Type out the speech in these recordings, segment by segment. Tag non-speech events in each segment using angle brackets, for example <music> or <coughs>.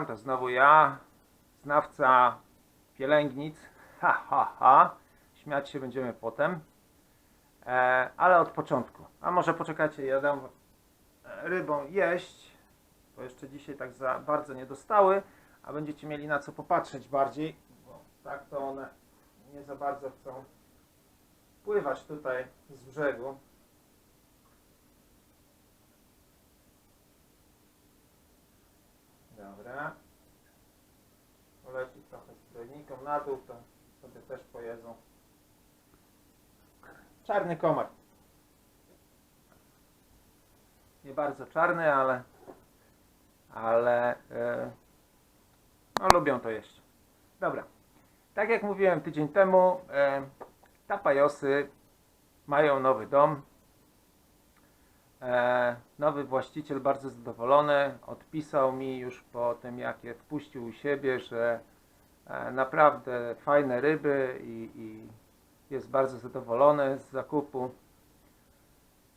witam, to znowu ja, znawca pielęgnic. <laughs> Ha, ha, ha. Śmiać się będziemy potem. E, ale od początku. A może poczekajcie, ja dam e, rybom jeść, bo jeszcze dzisiaj tak za bardzo nie dostały, a będziecie mieli na co popatrzeć bardziej, bo tak to one nie za bardzo chcą pływać tutaj z brzegu. Dobra. Poleci trochę z zbrojniką na dół, to sobie też pojedzą. Czarny komar. Nie bardzo czarny, ale ale e, no, lubią to jeść. Dobra. Tak jak mówiłem tydzień temu, e, tapajosy mają nowy dom. E, nowy właściciel bardzo zadowolony. Odpisał mi już po tym, jak je wpuścił u siebie, że e, naprawdę fajne ryby i, i jest bardzo zadowolony z zakupu.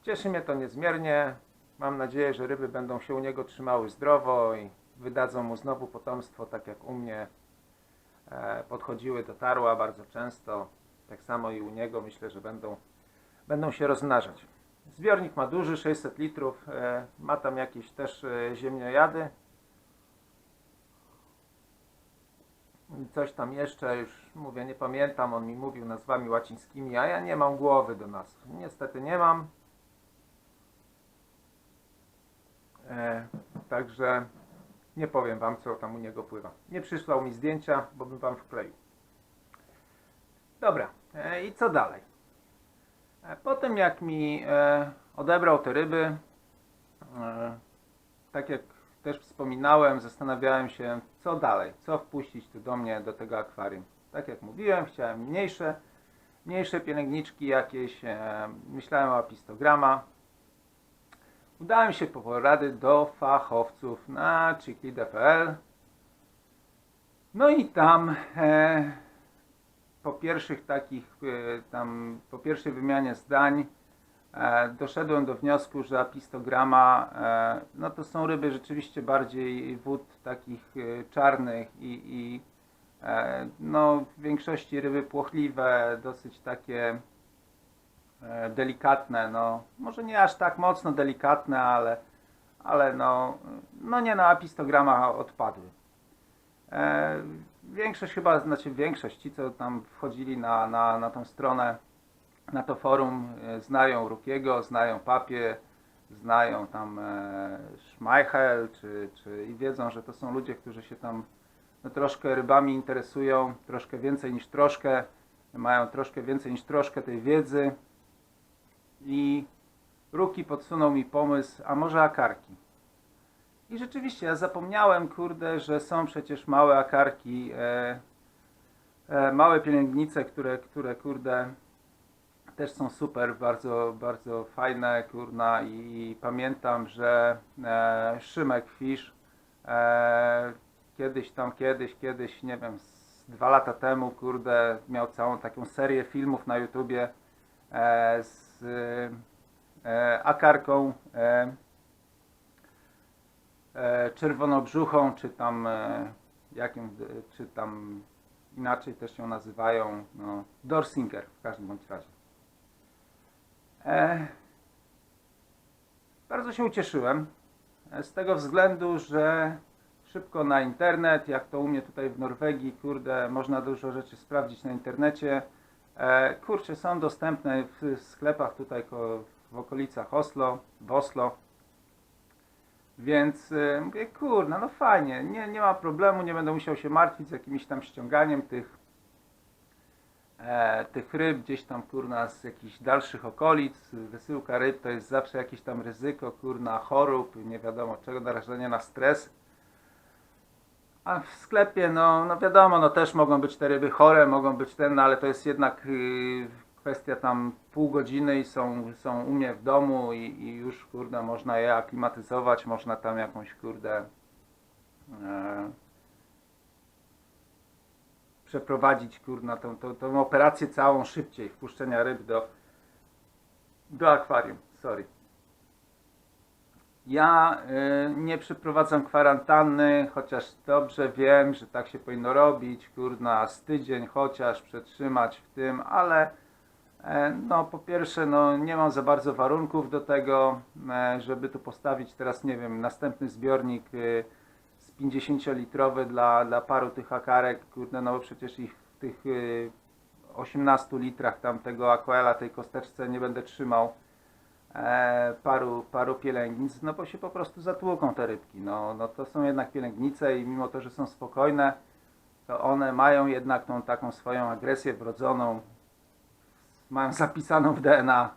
Cieszy mnie to niezmiernie. Mam nadzieję, że ryby będą się u niego trzymały zdrowo i wydadzą mu znowu potomstwo, tak jak u mnie e, podchodziły do tarła bardzo często. Tak samo i u niego myślę, że będą, będą się rozmnażać. Zbiornik ma duży, 600 litrów. E, ma tam jakieś też e, ziemniojady. Coś tam jeszcze, już mówię, nie pamiętam, on mi mówił nazwami łacińskimi, a ja nie mam głowy do nazw. Niestety nie mam. E, także nie powiem wam, co tam u niego pływa. Nie przysłał mi zdjęcia, bo bym wam wkleił. Dobra, i co dalej? Po tym jak mi e, odebrał te ryby, e, tak jak też wspominałem, zastanawiałem się, co dalej, co wpuścić tu do mnie, do tego akwarium. Tak jak mówiłem, chciałem mniejsze, mniejsze pielęgniczki jakieś, e, myślałem o apistograma. Udałem się po porady do fachowców na chicklida.pl. No i tam e, po pierwszych takich, e, tam po pierwszej wymianie zdań e, doszedłem do wniosku, że apistograma e, no to są ryby rzeczywiście bardziej wód takich czarnych i, i no w większości ryby płochliwe, dosyć takie delikatne, no może nie aż tak mocno delikatne, ale, ale no, no nie na apistograma odpadły. Większość chyba, znaczy większość, ci co tam wchodzili na, na, na tą stronę, na to forum, e, znają Rukiego, znają Papie, znają tam e, Schmeichel, czy, czy i wiedzą, że to są ludzie, którzy się tam no, troszkę rybami interesują, troszkę więcej niż troszkę, mają troszkę więcej niż troszkę tej wiedzy i Ruki podsunął mi pomysł, a może akarki. I rzeczywiście, ja zapomniałem, kurde, że są przecież małe akarki, e, e, małe pielęgnice, które, które, kurde, też są super, bardzo, bardzo fajne, kurna. I pamiętam, że e, Szymek Fish e, kiedyś tam, kiedyś, kiedyś, nie wiem, dwa lata temu, kurde, miał całą taką serię filmów na YouTubie e, z e, akarką e, czerwonobrzuchą, czy tam e, jakim, czy tam inaczej też ją nazywają, no, Dorsinger w każdym bądź razie. E, bardzo się ucieszyłem e, z tego względu, że szybko na internet, jak to u mnie tutaj w Norwegii, kurde, można dużo rzeczy sprawdzić na internecie. E, kurczę, są dostępne w sklepach tutaj w okolicach Oslo, w Oslo. Więc e, mówię, kurna, no fajnie, nie, nie ma problemu, nie będę musiał się martwić z jakimś tam ściąganiem tych, e, tych ryb gdzieś tam, kurna, z jakichś dalszych okolic. Wysyłka ryb to jest zawsze jakieś tam ryzyko, kurna, chorób, nie wiadomo czego, narażenie na stres. A w sklepie, no, no wiadomo, no też mogą być te ryby chore, mogą być ten, no, ale to jest jednak y, kwestia tam pół godziny i są, są u mnie w domu i, i już, kurde, można je aklimatyzować, można tam jakąś, kurde, e, przeprowadzić, kurna, tą, tą, tą operację całą szybciej, wpuszczenia ryb do, do akwarium, sorry. Ja y, nie przeprowadzam kwarantanny, chociaż dobrze wiem, że tak się powinno robić, kurna, z tydzień chociaż przetrzymać w tym, ale no po pierwsze, no nie mam za bardzo warunków do tego, e, żeby tu postawić teraz, nie wiem, następny zbiornik y, z 50-litrowy dla, dla paru tych akarek, kurde, no bo przecież ich w tych y, 18 litrach tam tego tej kosteczce nie będę trzymał e, paru, paru pielęgnic, no bo się po prostu zatłuką te rybki. No, no to są jednak pielęgnice i mimo to, że są spokojne, to one mają jednak tą taką swoją agresję wrodzoną, mają zapisaną w DNA.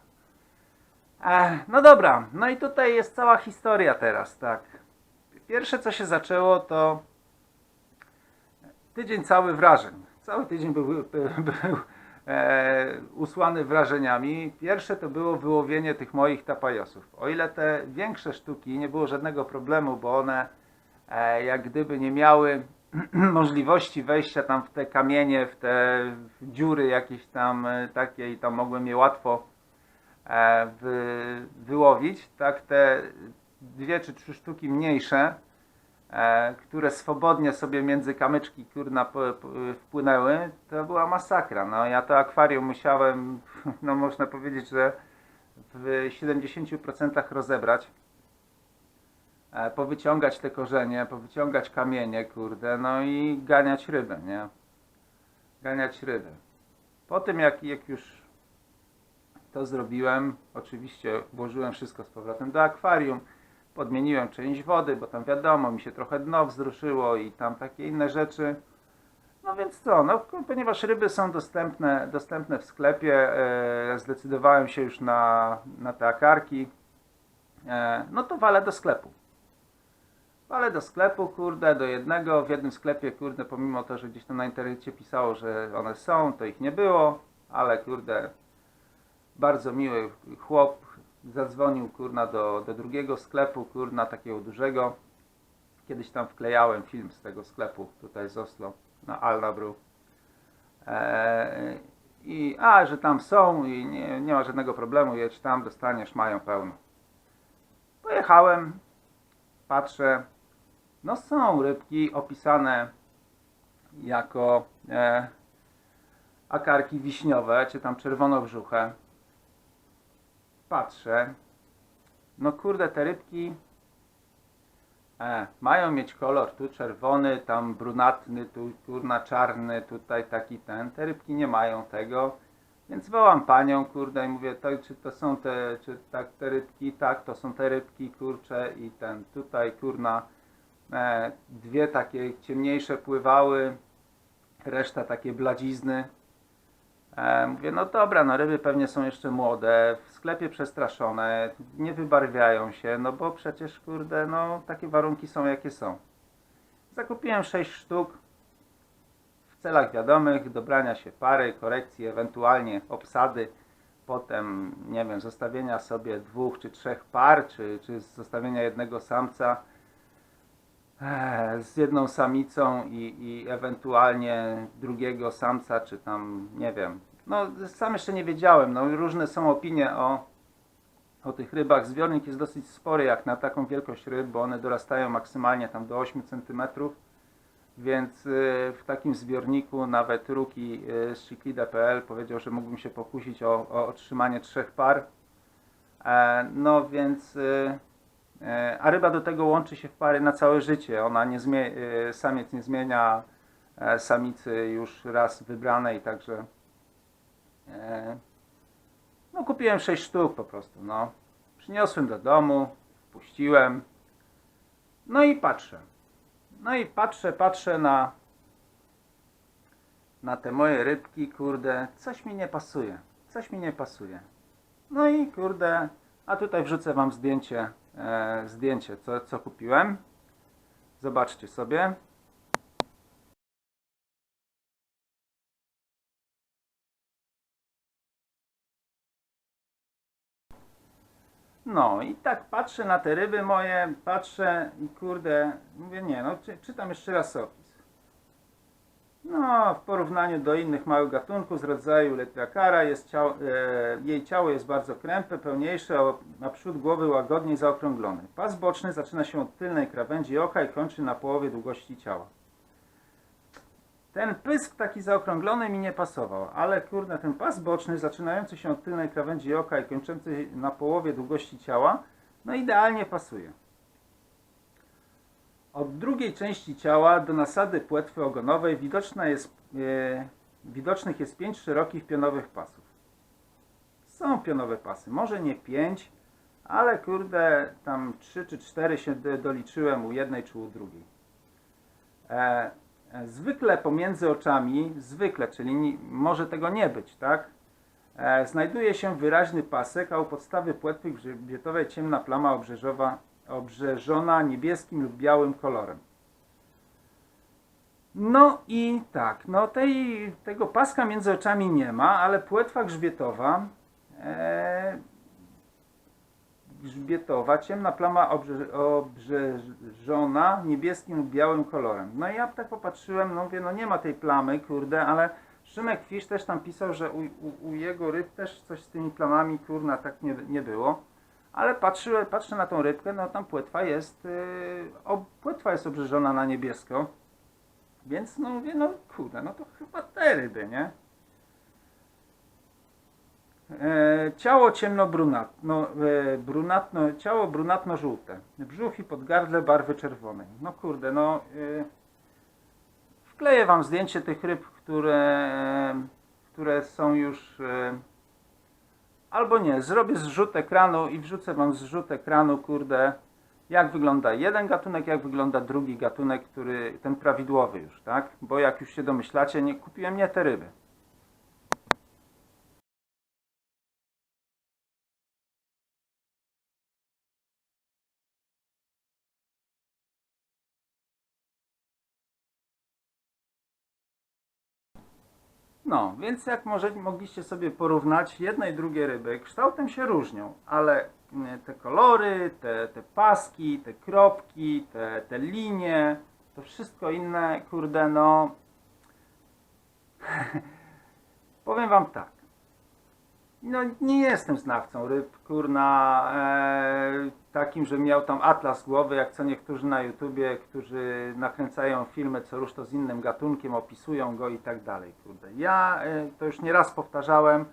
E, no dobra, no i tutaj jest cała historia teraz, tak. Pierwsze co się zaczęło to tydzień cały wrażeń. Cały tydzień był, był, był e, usłany wrażeniami. Pierwsze to było wyłowienie tych moich tapajosów. O ile te większe sztuki nie było żadnego problemu, bo one e, jak gdyby nie miały <clears throat> możliwości wejścia tam w te kamienie, w te dziury jakieś tam e, takie i tam mogłem je łatwo e, wy, wyłowić, tak te dwie czy trzy sztuki mniejsze, e, które swobodnie sobie między kamyczki kurna wpłynęły, to była masakra. No ja to akwarium musiałem, <laughs> no można powiedzieć, że w 70% rozebrać. E, powyciągać te korzenie, powyciągać kamienie, kurde, no i ganiać rybę, nie? Ganiać rybę. Po tym jak, jak już to zrobiłem, oczywiście włożyłem wszystko z powrotem do akwarium, podmieniłem część wody, bo tam wiadomo, mi się trochę dno wzruszyło i tam takie inne rzeczy. No więc co, no, ponieważ ryby są dostępne, dostępne w sklepie, e, zdecydowałem się już na, na te akarki, e, no to walę do sklepu. Ale do sklepu, kurde, do jednego, w jednym sklepie, kurde, pomimo to, że gdzieś tam na internecie pisało, że one są, to ich nie było, ale kurde, bardzo miły chłop zadzwonił, kurna, do, do drugiego sklepu, kurna, takiego dużego. Kiedyś tam wklejałem film z tego sklepu, tutaj z Oslo, na Alnabru. Eee, I, a, że tam są i nie, nie ma żadnego problemu, jedź tam, dostaniesz, mają pełno. Pojechałem, patrzę, no są rybki opisane jako e, akarki wiśniowe, czy tam czerwonobrzuche. Patrzę, no kurde, te rybki e, mają mieć kolor tu czerwony, tam brunatny, tu kurna czarny, tutaj taki ten. Te rybki nie mają tego. Więc wołam panią, kurde, i mówię, to, czy to są te, czy tak te rybki, tak, to są te rybki, kurcze i ten, tutaj, kurna, dwie takie ciemniejsze pływały, reszta takie bladzizny. E, mówię, no dobra, no ryby pewnie są jeszcze młode, w sklepie przestraszone, nie wybarwiają się, no bo przecież, kurde, no takie warunki są jakie są. Zakupiłem 6 sztuk w celach wiadomych, dobrania się pary, korekcji, ewentualnie obsady, potem, nie wiem, zostawienia sobie dwóch czy trzech par, czy, czy zostawienia jednego samca e, z jedną samicą i, i ewentualnie drugiego samca, czy tam, nie wiem. No, sam jeszcze nie wiedziałem. No, różne są opinie o, o tych rybach. Zbiornik jest dosyć spory jak na taką wielkość ryb, bo one dorastają maksymalnie tam do 8 cm. Więc y, w takim zbiorniku nawet Ruki y, z Ciclida.pl powiedział, że mógłbym się pokusić o, o otrzymanie trzech par. E, no więc y, E, A ryba do tego łączy się w pary na całe życie. Ona nie zmie- e, samiec nie zmienia e, samicy już raz wybranej, także e, no kupiłem 6 sztuk po prostu, no. Przyniosłem do domu, wpuściłem. No i patrzę. No i patrzę, patrzę na na te moje rybki, kurde, coś mi nie pasuje. Coś mi nie pasuje. No i kurde, a tutaj wrzucę wam zdjęcie e, zdjęcie, co, co kupiłem. Zobaczcie sobie. No i tak patrzę na te ryby moje, patrzę i kurde, mówię nie, no czy, czytam jeszcze raz opis. No, w porównaniu do innych małych gatunków z rodzaju lepiakara, jest ciało, e, jej ciało jest bardzo krępe, pełniejsze, a naprzód głowy łagodniej zaokrąglony. Pas boczny zaczyna się od tylnej krawędzi oka i kończy na połowie długości ciała. Ten pysk taki zaokrąglony mi nie pasował, ale kurde, ten pas boczny zaczynający się od tylnej krawędzi oka i kończący na połowie długości ciała, no idealnie pasuje. Od drugiej części ciała do nasady płetwy ogonowej widoczna jest, e, widocznych jest pięć szerokich pionowych pasów. Są pionowe pasy, może nie pięć, ale kurde, tam trzy czy cztery się do- doliczyłem u jednej czy u drugiej. E, e, zwykle pomiędzy oczami, zwykle, czyli ni- może tego nie być, tak? E, znajduje się wyraźny pasek, a u podstawy płetwy grzbietowej ciemna plama obrzeżowa, obrzeżona niebieskim lub białym kolorem. No i tak, no tej, tego paska między oczami nie ma, ale płetwa grzbietowa, e, grzbietowa, ciemna plama obrze, obrzeżona niebieskim lub białym kolorem. No i ja tak popatrzyłem, no mówię, no nie ma tej plamy, kurde, ale Szymek Fisz też tam pisał, że u, u, u jego ryb też coś z tymi plamami, kurna, tak nie, nie było. Ale patrzę na tą rybkę, no tam płetwa jest, yy, o, płetwa jest obrzeżona na niebiesko. Więc no mówię, no kurde, no to chyba te ryby, nie? E, ciało ciemno-brunatno, e, brunatno, ciało brunatno-żółte. Brzuch i podgardle barwy czerwonej. No kurde, no e, wkleję wam zdjęcie tych ryb, które, które są już e, albo nie, zrobię zrzut ekranu i wrzucę wam zrzut ekranu, kurde, jak wygląda jeden gatunek, jak wygląda drugi gatunek, który, ten prawidłowy już, tak? Bo jak już się domyślacie, nie kupiłem nie te ryby. No, więc jak może, mogliście sobie porównać, jedne i drugie ryby kształtem się różnią, ale mm, te kolory, te, te paski, te kropki, te, te linie, to wszystko inne, kurde, no. <laughs> Powiem Wam tak. No, nie jestem znawcą ryb, kurna, e, takim, że miał tam atlas głowy, jak co niektórzy na YouTubie, którzy nakręcają filmy co rusz to z innym gatunkiem, opisują go i tak dalej, kurde. Ja e, to już nieraz powtarzałem,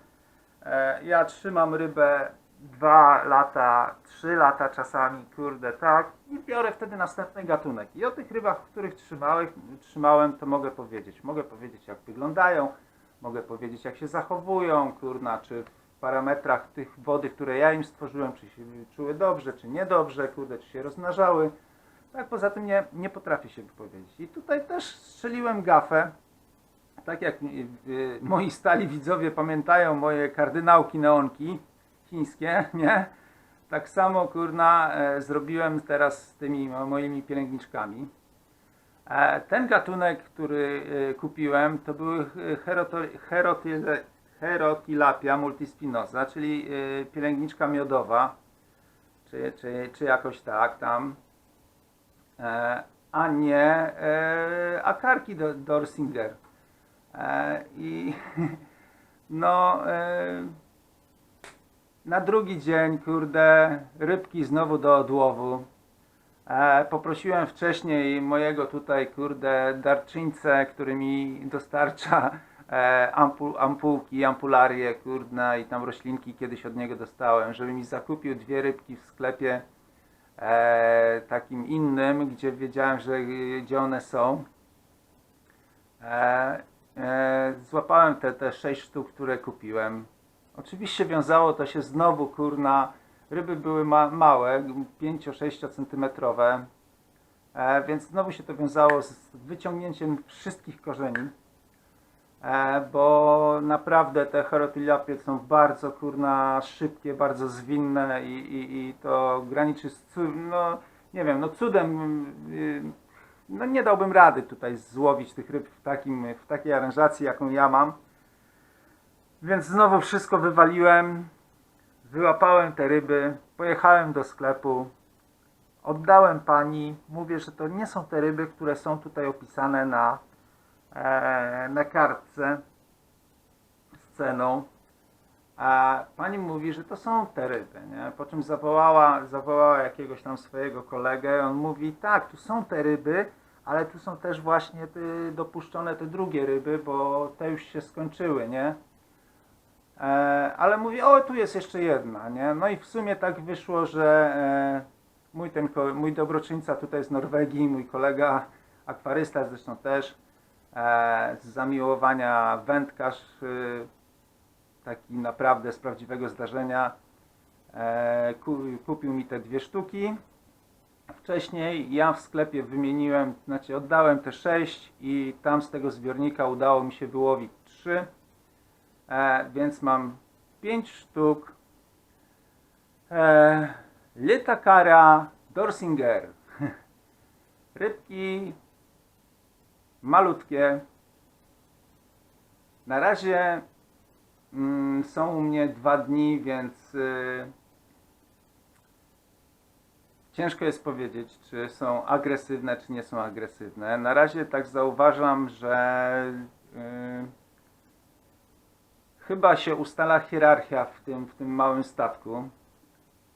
e, ja trzymam rybę dwa lata, trzy lata czasami, kurde, tak, i biorę wtedy następny gatunek. I o tych rybach, których trzymałem, trzymałem, to mogę powiedzieć. Mogę powiedzieć, jak wyglądają, mogę powiedzieć, jak się zachowują, kurna, czy parametrach tych wody, które ja im stworzyłem, czy się czuły dobrze, czy niedobrze, kurde, czy się rozmnażały. Tak, poza tym nie, nie potrafię się wypowiedzieć. I tutaj też strzeliłem gafę, tak jak y, y, moi stali widzowie pamiętają moje kardynałki neonki chińskie, <laughs> nie? Tak samo, kurna, e, zrobiłem teraz z tymi moimi pielęgniczkami. E, Ten gatunek, który e, kupiłem, to były heroto- herotyle- Herotilapia multispinosa, czyli e, pielęgniczka miodowa, czy, czy, czy jakoś tak tam, E, a nie e, akarki do- Dorsinger. E, I <laughs> no, na drugi dzień, kurde, rybki znowu do odłowu. Poprosiłem wcześniej mojego tutaj, kurde, darczyńcę, który mi dostarcza e, ampu, ampułki, ampularię, kurde, i tam roślinki kiedyś od niego dostałem, żeby mi zakupił dwie rybki w sklepie e, takim innym, gdzie wiedziałem, że gdzie one są. E, e, złapałem te, te sześć sztuk, które kupiłem. Oczywiście wiązało to się znowu, kurna, ryby były ma, małe, 5-6 centymetrowe, e, więc znowu się to wiązało z wyciągnięciem wszystkich korzeni, bo naprawdę te herotilapie są bardzo, kurna, szybkie, bardzo zwinne i, i, i to graniczy z, no, nie wiem, no cudem, y, no nie dałbym rady tutaj złowić tych ryb w, takim, w takiej aranżacji, jaką ja mam. Więc znowu wszystko wywaliłem, wyłapałem te ryby, pojechałem do sklepu, oddałem pani, mówię, że to nie są te ryby, które są tutaj opisane na, e, na kartce z ceną. A pani mówi, że to są te ryby, nie? Po czym zawołała, zawołała jakiegoś tam swojego kolegę. On mówi, tak, tu są te ryby, ale tu są też właśnie te, dopuszczone te drugie ryby, bo te już się skończyły, nie? E, ale mówi, o, tu jest jeszcze jedna, nie? No i w sumie tak wyszło, że e, mój, ten, mój dobroczyńca tutaj z Norwegii, mój kolega akwarysta zresztą też, e, z zamiłowania wędkarz, y, taki naprawdę z prawdziwego zdarzenia, e, ku, kupił mi te dwie sztuki. Wcześniej ja w sklepie wymieniłem, znaczy oddałem te sześć i tam z tego zbiornika udało mi się wyłowić trzy, e, więc mam pięć sztuk e, Lytakara dorsinger. <laughs> Rybki malutkie. Na razie mm, są u mnie dwa dni, więc y, ciężko jest powiedzieć, czy są agresywne, czy nie są agresywne. Na razie tak zauważam, że y, chyba się ustala hierarchia w tym, w tym małym statku.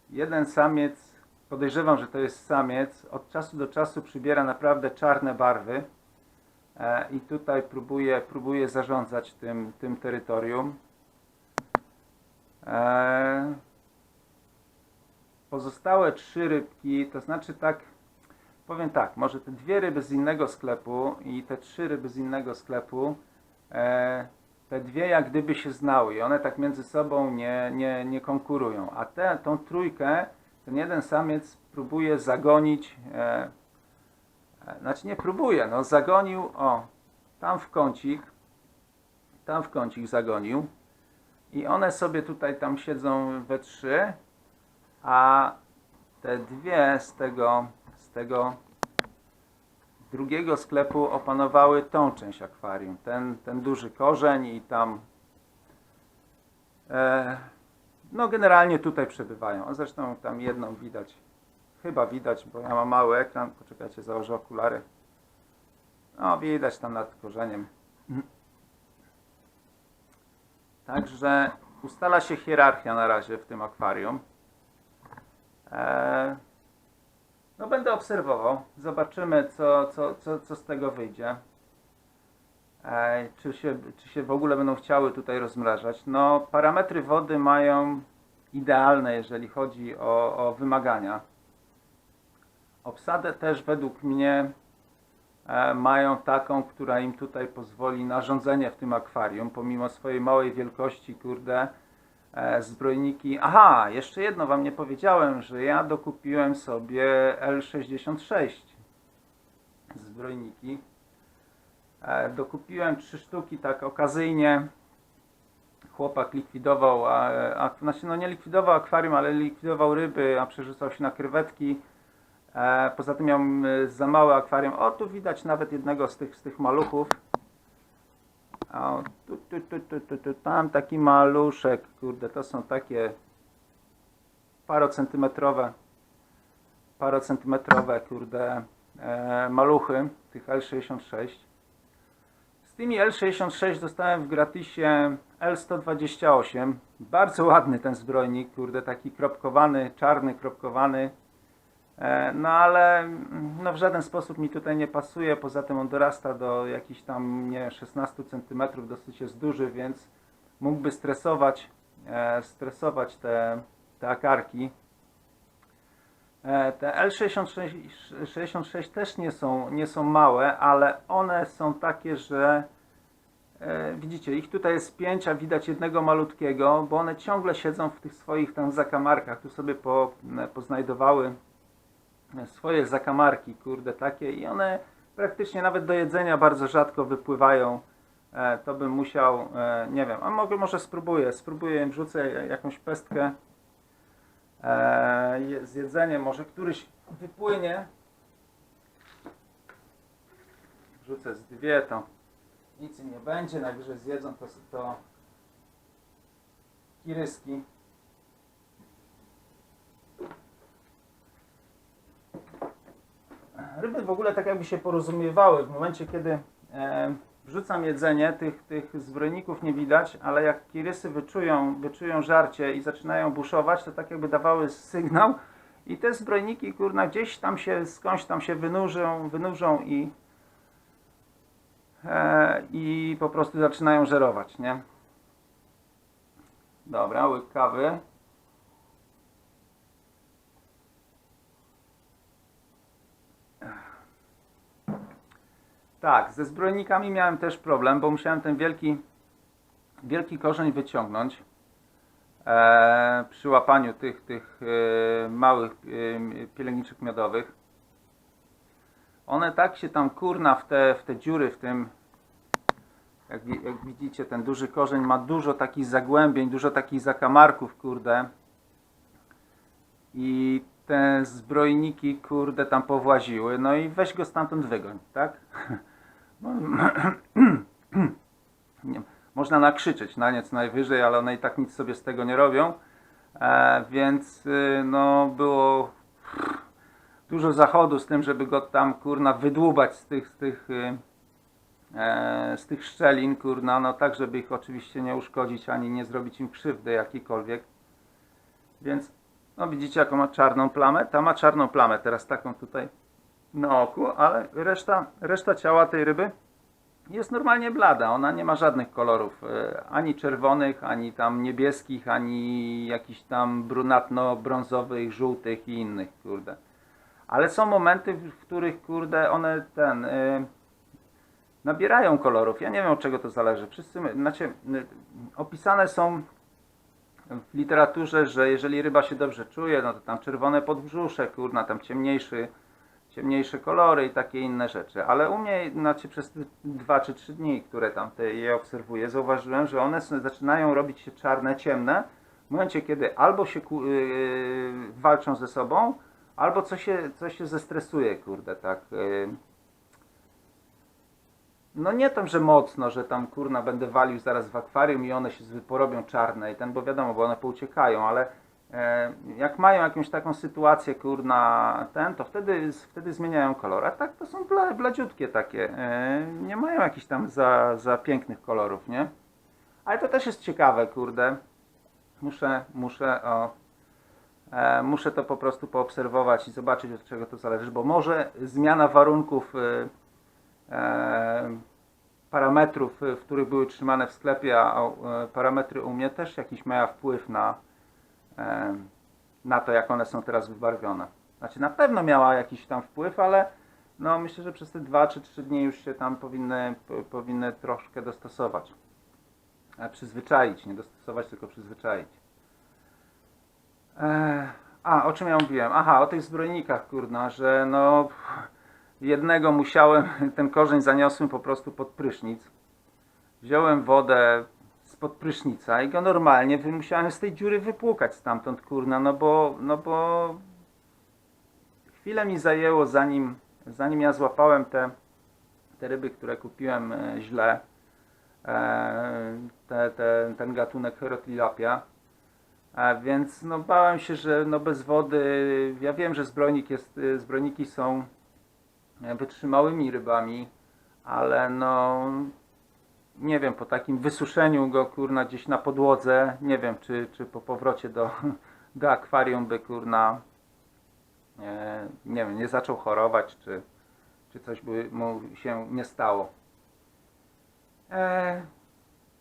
Jeden samiec, podejrzewam, że to jest samiec, od czasu do czasu przybiera naprawdę czarne barwy. E, I tutaj próbuję, próbuję zarządzać tym, tym terytorium. E, Pozostałe trzy rybki, to znaczy tak, powiem tak, może te dwie ryby z innego sklepu i te trzy ryby z innego sklepu, e, te dwie jak gdyby się znały i one tak między sobą nie, nie, nie konkurują. A tę, tą trójkę, ten jeden samiec próbuje zagonić, znaczy nie próbuje, no zagonił, o, tam w kącik, tam w kącik zagonił i one sobie tutaj tam siedzą we trzy, a te dwie z tego, z tego drugiego sklepu opanowały tą część akwarium. Ten, ten duży korzeń i tam. E, no, generalnie tutaj przebywają. Zresztą tam jedną widać. Chyba widać, bo ja mam mały ekran. Poczekajcie, założę okulary. No, widać tam nad korzeniem. Także ustala się hierarchia na razie w tym akwarium. E, no będę obserwował. Zobaczymy, co, co, co, co z tego wyjdzie. E, czy, się, czy się w ogóle będą chciały tutaj rozmrażać. No, parametry wody mają idealne, jeżeli chodzi o, o wymagania. Obsadę też według mnie e, mają taką, która im tutaj pozwoli na rządzenie w tym akwarium, pomimo swojej małej wielkości, kurde, e, zbrojniki. Aha, jeszcze jedno Wam nie powiedziałem, że ja dokupiłem sobie L66 zbrojniki. E, dokupiłem trzy sztuki tak okazyjnie. Chłopak likwidował, a, a, znaczy no nie likwidował akwarium, ale likwidował ryby, a przerzucał się na krewetki. E, poza tym miał e, za małe akwarium. O, tu widać nawet jednego z tych, z tych maluchów. O, tu, tu, tu, tu, tu, tu, tam taki maluszek, kurde, to są takie parocentymetrowe, parocentymetrowe, kurde, e, maluchy, tych L66. Z tymi L66 dostałem w gratisie L128. Bardzo ładny ten zbrojnik, kurde, taki kropkowany, czarny, kropkowany. E, No ale mm, no, w żaden sposób mi tutaj nie pasuje, poza tym on dorasta do jakichś tam nie 16 cm, dosyć jest duży, więc mógłby stresować, e, stresować te, te akarki. E, Te L66 66 też nie są, nie są małe, ale one są takie, że widzicie, ich tutaj jest pięć, a widać jednego malutkiego, bo one ciągle siedzą w tych swoich tam zakamarkach, tu sobie po, poznajdowały swoje zakamarki, kurde, takie i one praktycznie nawet do jedzenia bardzo rzadko wypływają. E, to bym musiał, e, nie wiem, a mogę, może spróbuję, spróbuję wrzucę jakąś pestkę e, z jedzeniem, może któryś wypłynie. Wrzucę z dwie, to nic im nie będzie, najwyżej zjedzą to, to kiryski. Ryby w ogóle tak jakby się porozumiewały w momencie, kiedy e, wrzucam jedzenie, tych, tych zbrojników nie widać, ale jak kirysy wyczują, wyczują żarcie i zaczynają buszować, to tak jakby dawały sygnał i te zbrojniki, kurna, gdzieś tam się, skądś tam się wynurzą, wynurzą i e, i po prostu zaczynają żerować, nie? Dobra, łyk kawy. Tak, ze zbrojnikami miałem też problem, bo musiałem ten wielki, wielki korzeń wyciągnąć e, przy łapaniu tych, tych e, małych e, pielęgniczek miodowych. One tak się tam kurna w te, w te dziury w tym, jak, jak widzicie, ten duży korzeń ma dużo takich zagłębień, dużo takich zakamarków, kurde. I te zbrojniki, kurde, tam powłaziły. No i weź go stamtąd wygoń, tak? <laughs> <clears throat> można nakrzyczeć na nie co najwyżej, ale one i tak nic sobie z tego nie robią. E, więc y, no było dużo zachodu z tym, żeby go tam kurna wydłubać z tych, z tych, y, e, z tych szczelin, kurna, no tak, żeby ich oczywiście nie uszkodzić ani nie zrobić im krzywdy jakiejkolwiek. Więc no widzicie jaką ma czarną plamę? Ta ma czarną plamę, teraz taką tutaj na oku, ale reszta, reszta ciała tej ryby jest normalnie blada. Ona nie ma żadnych kolorów, e, ani czerwonych, ani tam niebieskich, ani jakichś tam brunatno-brązowych, żółtych i innych, kurde. Ale są momenty, w których, kurde, one ten... y, nabierają kolorów. Ja nie wiem od czego to zależy. Wszyscy, znaczy, opisane są w literaturze, że jeżeli ryba się dobrze czuje, no to tam czerwone podbrzusze, kurna, tam ciemniejszy, ciemniejsze kolory i takie inne rzeczy. Ale u mnie, znaczy przez dwa czy trzy dni, które tam te je obserwuję, zauważyłem, że one zaczynają robić się czarne, ciemne w momencie, kiedy albo się yy, walczą ze sobą, albo coś się, coś się zestresuje, kurde, tak. Yy. No nie tam, że mocno, że tam kurna będę walił zaraz w akwarium i one się porobią czarne i ten, bo wiadomo, bo one pouciekają, ale jak mają jakąś taką sytuację kurna ten, to wtedy, wtedy zmieniają kolor. A tak to są bla, bladziutkie takie. E, nie mają jakichś tam za, za pięknych kolorów, nie? Ale to też jest ciekawe, kurde. Muszę, muszę o, e, muszę to po prostu poobserwować i zobaczyć od czego to zależy, bo może zmiana warunków e, e, parametrów, e, w których były trzymane w sklepie, a e, parametry u mnie też jakiś mają wpływ na, e, na to, jak one są teraz wybarwione. Znaczy na pewno miała jakiś tam wpływ, ale no myślę, że przez te 2 czy 3 dni już się tam powinny, po, powinny troszkę dostosować. E, przyzwyczaić, nie dostosować, tylko przyzwyczaić. E, a, o czym ja mówiłem? Aha, o tych zbrojnikach, kurna, że no jednego musiałem, ten korzeń zaniosłem po prostu pod prysznic. Wziąłem wodę spod prysznica i go normalnie musiałem z tej dziury wypłukać stamtąd, kurna, no bo, no bo chwilę mi zajęło zanim, zanim ja złapałem te, te ryby, które kupiłem e, źle, e, te, te, ten gatunek Herotilapia. A więc no bałem się, że no bez wody, ja wiem, że zbrojnik jest, zbrojniki są e, wytrzymałymi rybami, ale no nie wiem, po takim wysuszeniu go kurna gdzieś na podłodze, nie wiem czy, czy po powrocie do, <laughs> do akwarium by kurna e, nie wiem, nie zaczął chorować, czy, czy coś by mu się nie stało. E,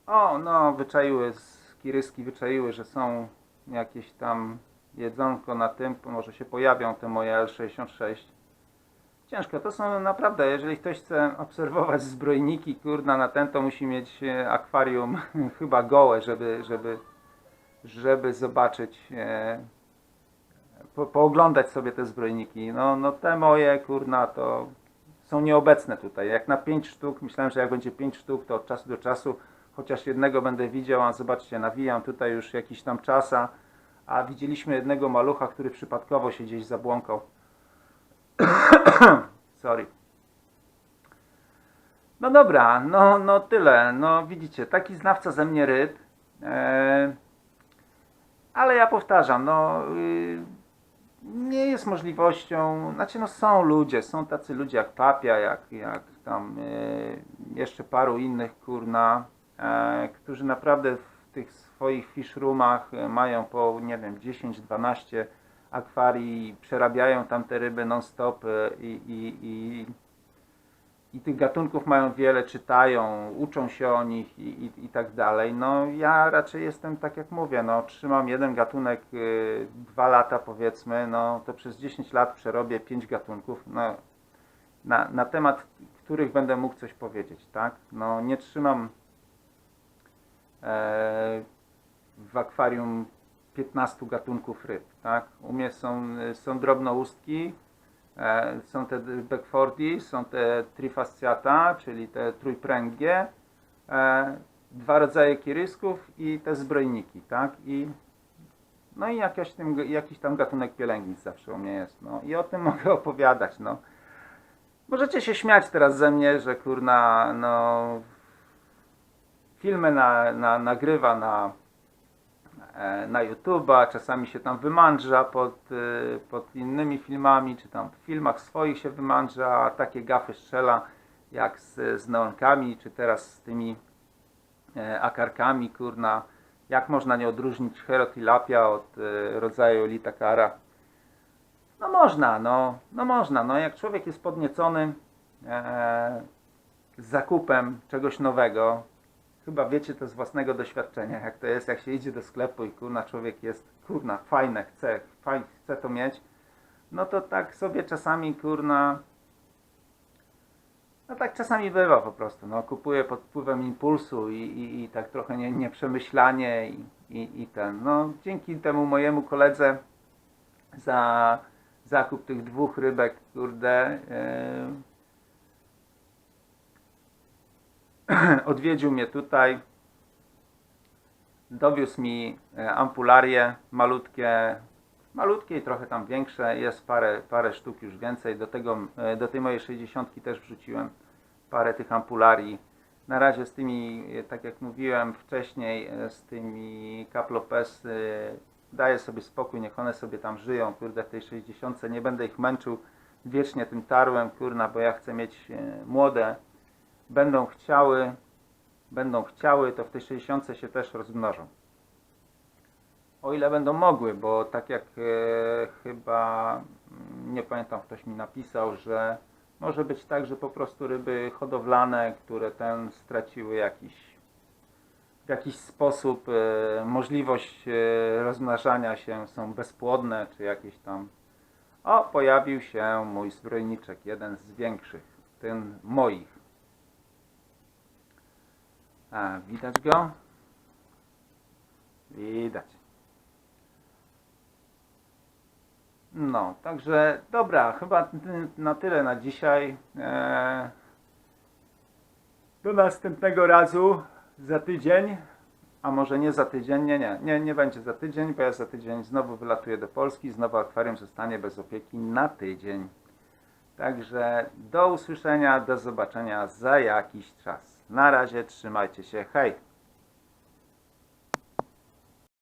o, no, wyczaiły, z kiryski wyczaiły, że są jakieś tam jedzonko na tym, może się pojawią te moje L66. Ciężko, to są naprawdę, jeżeli ktoś chce obserwować zbrojniki, kurna, na ten, to musi mieć e, akwarium <laughs> chyba gołe, żeby, żeby, żeby zobaczyć, e, po, pooglądać sobie te zbrojniki. No, no te moje, kurna, to są nieobecne tutaj. Jak na 5 sztuk, myślałem, że jak będzie 5 sztuk, to od czasu do czasu chociaż jednego będę widział, a zobaczcie, nawijam tutaj już jakiś tam czas, a, a widzieliśmy jednego malucha, który przypadkowo się gdzieś zabłąkał. <coughs> Sorry. No dobra, no, no tyle. No widzicie, taki znawca ze mnie ryb. E, ale ja powtarzam, no y, nie jest możliwością, znaczy no są ludzie, są tacy ludzie jak Papia, jak, jak tam e, jeszcze paru innych kurna, e, którzy naprawdę w tych swoich fish roomach e, mają po, nie wiem, 10-12 akwarii, przerabiają tam te ryby non stop e, i, i, i, i tych gatunków mają wiele, czytają, uczą się o nich i, i, i tak dalej. No ja raczej jestem tak jak mówię, no trzymam jeden gatunek y, dwa lata powiedzmy, no to przez 10 lat przerobię pięć gatunków, no na, na temat których będę mógł coś powiedzieć, tak? No nie trzymam e, w akwarium 15 gatunków ryb, tak? U mnie są, są drobnoustki, E, Są te Beckfordi, są te trifasciata, czyli te trójpręgie, e, dwa rodzaje kirysków i te zbrojniki, tak? I, no i jakiś, tym, jakiś tam gatunek pielęgnic zawsze u mnie jest, no i o tym <laughs> mogę opowiadać, no. Możecie się śmiać teraz ze mnie, że kurna, no filmy na, na, nagrywa na na YouTube'a, czasami się tam wymandrza pod, y, pod innymi filmami, czy tam w filmach swoich się wymandrza, a takie gafy strzela jak z, z neonkami, czy teraz z tymi e, akarkami, kurna. Jak można nie odróżnić herotilapia od e, rodzaju litakara? No można, no, no można, no jak człowiek jest podniecony e, zakupem czegoś nowego, Chyba wiecie to z własnego doświadczenia, jak to jest, jak się idzie do sklepu i kurna człowiek jest, kurna, fajne, chce, faj, chce to mieć, no to tak sobie czasami, kurna, no tak czasami bywa po prostu, no kupuję pod wpływem impulsu i, i, i tak trochę nie, nieprzemyślanie i, i, i ten, no dzięki temu mojemu koledze za zakup tych dwóch rybek, kurde, yy, <clears throat> odwiedził mnie tutaj, dowiózł mi e, ampularię malutkie, malutkie i trochę tam większe, jest parę, parę sztuk już więcej, do, tego, e, do tej mojej 60 też wrzuciłem parę tych ampularii. Na razie z tymi, e, tak jak mówiłem wcześniej, z tymi kaplopes daję sobie spokój, niech one sobie tam żyją, kurde, w tej 60 nie będę ich męczył. Wiecznie tym tarłem, kurna, bo ja chcę mieć młode będą chciały, będą chciały, to w tej 60 się też rozmnożą. O ile będą mogły, bo tak jak e, chyba, mm, nie pamiętam, ktoś mi napisał, że może być tak, że po prostu ryby hodowlane, które ten straciły jakiś, w jakiś sposób e, możliwość e, rozmnażania się, są bezpłodne, czy jakieś tam. O, pojawił się mój zbrojniczek, jeden z większych, ten moich. A, widać go? Widać. No, także dobra, chyba na tyle na dzisiaj. Eee, do następnego razu za tydzień. A może nie za tydzień? Nie, nie, nie, nie będzie za tydzień, bo ja za tydzień znowu wylatuję do Polski, znowu akwarium zostanie bez opieki na tydzień. Także do usłyszenia, do zobaczenia za jakiś czas. Na razie trzymajcie się, hej!